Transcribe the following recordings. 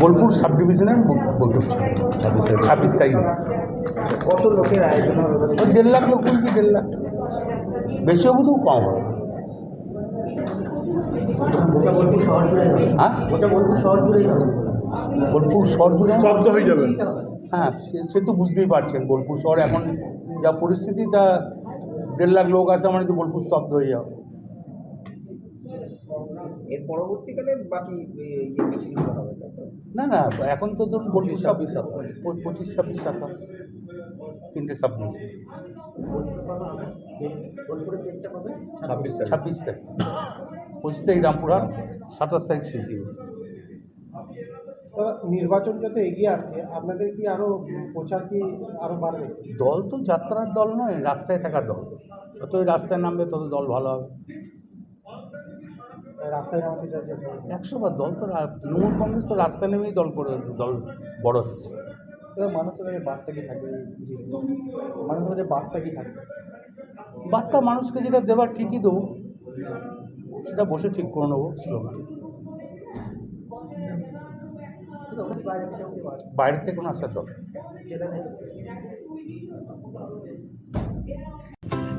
Bolpur sub ডিভিশনের ব- বৈঠক ছিল ছাব্বিশ তারিখ। কত লোকের আয়োজন হবে? ওই দেড় লাখ লোক বলছি দেড় লাখ। বেশি হব তো কম হবে। গোটা বোলপুর শহর জুড়ে হবে। হ্যাঁ? বোলপুর শহর জুড়েই বোলপুর শহর জুড়ে স্তব্ধ হয়ে যাবে। হ্যাঁ সে সে তো বুঝতেই পারছেন বোলপুর শহর এখন যা পরিস্থিতি তা দেড় লাখ লোক আছে মানে তো বোলপুর স্তব্ধ হয়ে যাবে। এর পরবর্তীকালে বাকি ইয়ে হবে না না এখন তো ধরুন বোলপুর ছাব্বিশ পঁচিশ ছাব্বিশ সাতাশ তিনটে ডেটটা ছাব্বিশ তারিখ। ছাব্বিশ তারিখ। পঁচিশ তারিখ রামপুরহাট সাতাশ তারিখ শিশি দাদা, নির্বাচন যত এগিয়ে আসছে আপনাদের কি আরও প্রচার কি আরও বাড়বে? দল তো যাত্রার দল নয় রাস্তায় থাকা দল। যতই রাস্তায় নামবে তত দল ভালো হবে। একশো বার দল তো তৃণমূল কংগ্রেস তো রাস্তায় নেমেই দল করে দল বড় হয়েছে। মানুষের কাছে বার্তা কি থাকবে? মানুষের কাছে বার্তা কি থাকবে? বার্তা মানুষকে যেটা দেবার ঠিকই দেবো সেটা বসে ঠিক করে নেব স্লোগান বাইরে থেকে কোনো আসার দরকার।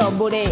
নম্বরে।